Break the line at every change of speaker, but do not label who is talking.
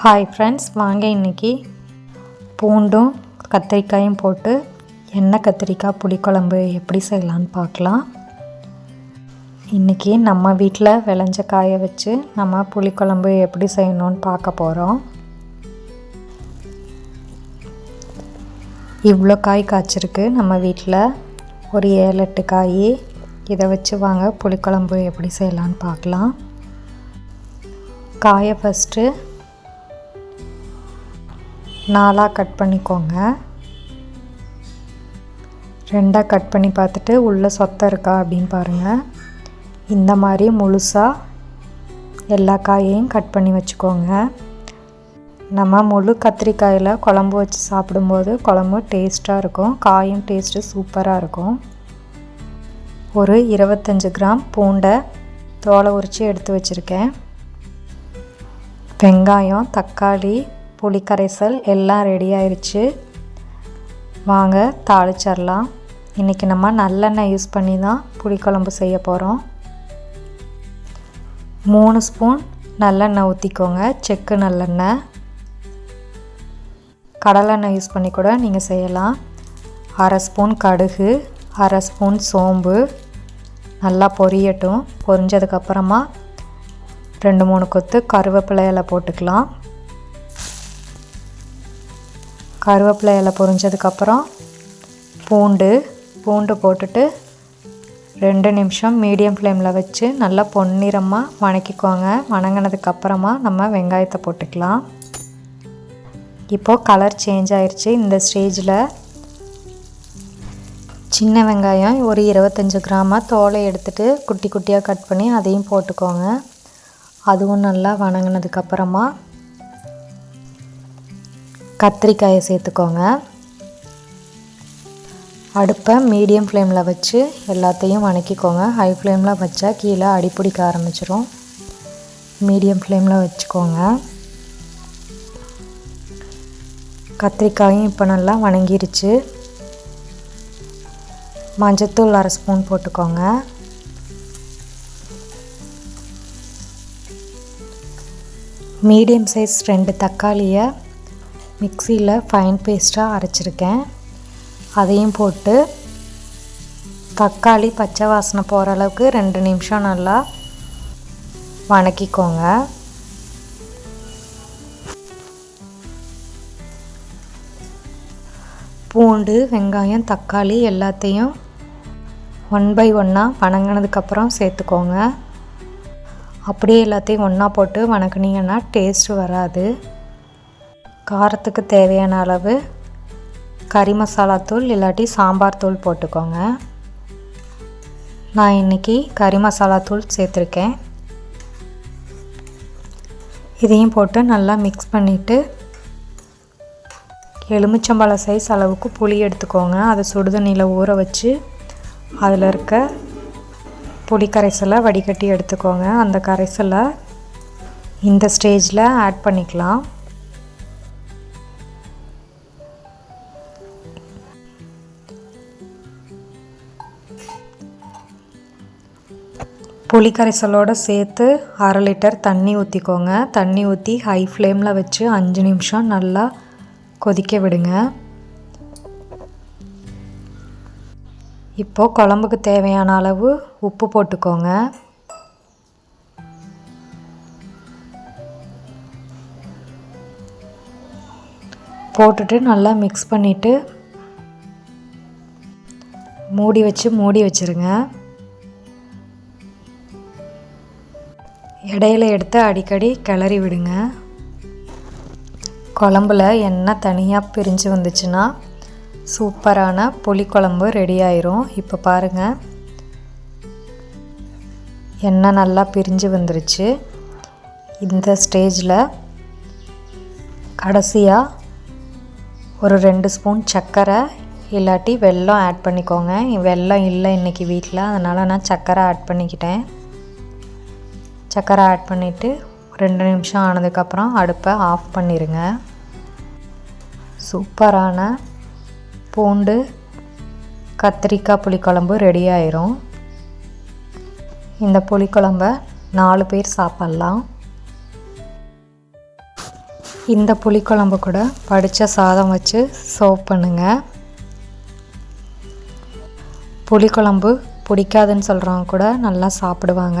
Hi friends வாங்க இன்றைக்கி பூண்டும் கத்திரிக்காயும் போட்டு எண்ணெய் கத்திரிக்காய் புளிக்குழம்பு எப்படி செய்யலான்னு பார்க்கலாம். இன்றைக்கி நம்ம வீட்டில் விளைஞ்ச காயை வச்சு நம்ம புளிக்குழம்பு எப்படி செய்யணும்னு பார்க்க போகிறோம் இவ்வளோ காய் காய்ச்சிருக்கு நம்ம வீட்டில் ஒரு ஏழு எட்டு காய் இதை வச்சு வாங்க புளிக்குழம்பு எப்படி செய்யலான்னு பார்க்கலாம். காயை ஃபஸ்ட்டு நாலாக கட் பண்ணிக்கோங்க. ரெண்டாக கட் பண்ணி பார்த்துட்டு உள்ளே சொத்தை இருக்கா அப்படின்னு பாருங்கள் இந்த மாதிரி முழுசாக எல்லா காயையும் கட் பண்ணி வச்சுக்கோங்க. நம்ம முழு கத்திரிக்காயில் குழம்பு வச்சு சாப்பிடும்போது குழம்பு டேஸ்ட்டாக இருக்கும். காயும் டேஸ்ட்டு சூப்பராக இருக்கும். ஒரு இருபத்தஞ்சி கிராம் பூண்டை தோலை உரித்து எடுத்து வச்சுருக்கேன். வெங்காயம் தக்காளி புளிக்கரைசல் எல்லாம் ரெடி ஆயிடுச்சு வாங்க தாளிச்சிடலாம். இன்றைக்கி நம்ம நல்லெண்ணெய் யூஸ் பண்ணி தான் புளிக்குழம்பு செய்ய போகிறோம் மூணு ஸ்பூன் நல்லெண்ணெய் ஊற்றிக்கோங்க செக்கு நல்லெண்ணெய். கடலெண்ணெய் யூஸ் பண்ணி கூட நீங்கள் செய்யலாம். அரை ஸ்பூன் கடுகு அரை ஸ்பூன் சோம்பு. நல்லா பொரியட்டும். பொரிஞ்சதுக்கப்புறமா ரெண்டு மூணு கொத்து கருவேப்பிலை இலை போட்டுக்கலாம். கருவேப்பிலை இலை பொரிஞ்சதுக்கப்புறம் பூண்டு பூண்டு போட்டுட்டு ரெண்டு நிமிஷம் மீடியம் ஃப்ளேமில் வச்சு நல்லா பொன்னிறமாக வணக்கிக்கோங்க. வணங்கினதுக்கப்புறமா நம்ம வெங்காயத்தை போட்டுக்கலாம். இப்போது கலர் சேஞ்ச் ஆயிடுச்சு இந்த ஸ்டேஜில் சின்ன வெங்காயம் ஒரு இருபத்தஞ்சி கிராமாக தோலை எடுத்துகிட்டு குட்டி குட்டியாக கட் பண்ணி அதையும் போட்டுக்கோங்க. அதுவும் நல்லா வணங்கினதுக்கப்புறமா கத்திரிக்காயை சேர்த்துக்கோங்க. அடுப்பை மீடியம் ஃப்ளேமில் வச்சு எல்லாத்தையும் வணக்கிக்கோங்க. ஹை ஃப்ளேமில் வச்சா கீழே அடிப்பிடிக்க ஆரம்பிச்சிடும் மீடியம் ஃப்ளேமில் வச்சுக்கோங்க. கத்திரிக்காயும் இப்போ நல்லா வணங்கிருச்சு. மஞ்சத்தூள் அரை ஸ்பூன் போட்டுக்கோங்க. மீடியம் சைஸ் ரெண்டு தக்காளியை மிக்சியில் ஃபைன் பேஸ்ட்டாக அரைச்சிருக்கேன். அதையும் போட்டு தக்காளி பச்சை வாசனை போகிற அளவுக்கு ரெண்டு நிமிஷம் நல்லா வணக்கிக்கோங்க. பூண்டு வெங்காயம் தக்காளி எல்லாத்தையும் ஒன் பை ஒன்னாக வணங்கினதுக்கப்புறம் சேர்த்துக்கோங்க. அப்படியே எல்லாத்தையும் ஒன்றா போட்டு வணக்குனீங்கன்னா டேஸ்ட் வராது. காரத்துக்கு தேவையான அளவு கறி மசாலா தூள் இல்லாட்டி சாம்பார் தூள் போட்டுக்கோங்க. நான் இன்றைக்கி கறி மசாலா தூள் சேர்த்துருக்கேன். இதையும் போட்டு நல்லா மிக்ஸ் பண்ணிவிட்டு எலுமிச்சம்பழ சைஸ் அளவுக்கு புளி எடுத்துக்கோங்க. அதை சுடுதண்ணியில் ஊற வச்சு அதில் இருக்க புளி கரைசலை வடிகட்டி எடுத்துக்கோங்க. அந்த கரைசலை இந்த ஸ்டேஜில் ஆட் பண்ணிக்கலாம். புளி கரைசலோடு சேர்த்து அரை லிட்டர் தண்ணி ஊற்றிக்கோங்க தண்ணி ஊற்றி ஹை ஃப்ளேமில் வச்சு அஞ்சு நிமிஷம் நல்லா கொதிக்க விடுங்க. இப்போது குழம்புக்கு தேவையான அளவு உப்பு போட்டுக்கோங்க. போட்டுட்டு நல்லா மிக்ஸ் பண்ணிவிட்டு மூடி வச்சு மூடி வச்சுருங்க. இடையில எடுத்து அடிக்கடி கிளறி விடுங்க. குழம்புல எண்ணெய் தனியாக பிரிஞ்சு வந்துச்சுன்னா சூப்பரான புளிக்குழம்பு ரெடி ஆயிரும். இப்போ பாருங்கள் எண்ணெய் நல்லா பிரிஞ்சு வந்துருச்சு. இந்த ஸ்டேஜில் கடைசியாக ஒரு ரெண்டு ஸ்பூன் சர்க்கரை இல்லாட்டி வெல்லம் ஆட் பண்ணிக்கோங்க. வெல்லம் இல்லை இன்றைக்கி வீட்டில் அதனால் நான் சர்க்கரை ஆட் பண்ணிக்கிட்டேன். சர்க்கரை ஆட் பண்ணிவிட்டு ரெண்டு நிமிஷம் ஆனதுக்கப்புறம் அடுப்பை ஆஃப் பண்ணிடுங்க சூப்பரான பூண்டு கத்திரிக்காய் புளிக்குழம்பு ரெடி ஆயிரும். இந்த புளிக்குழம்ப நாலு பேர் சாப்பிட்லாம். இந்த புளிக்குழம்பு கூட படித்த சாதம் வச்சு சர்வ் பண்ணுங்கள் புளிக்குழம்பு பிடிக்காதுன்னு சொல்கிறவங்க கூட நல்லா சாப்பிடுவாங்க.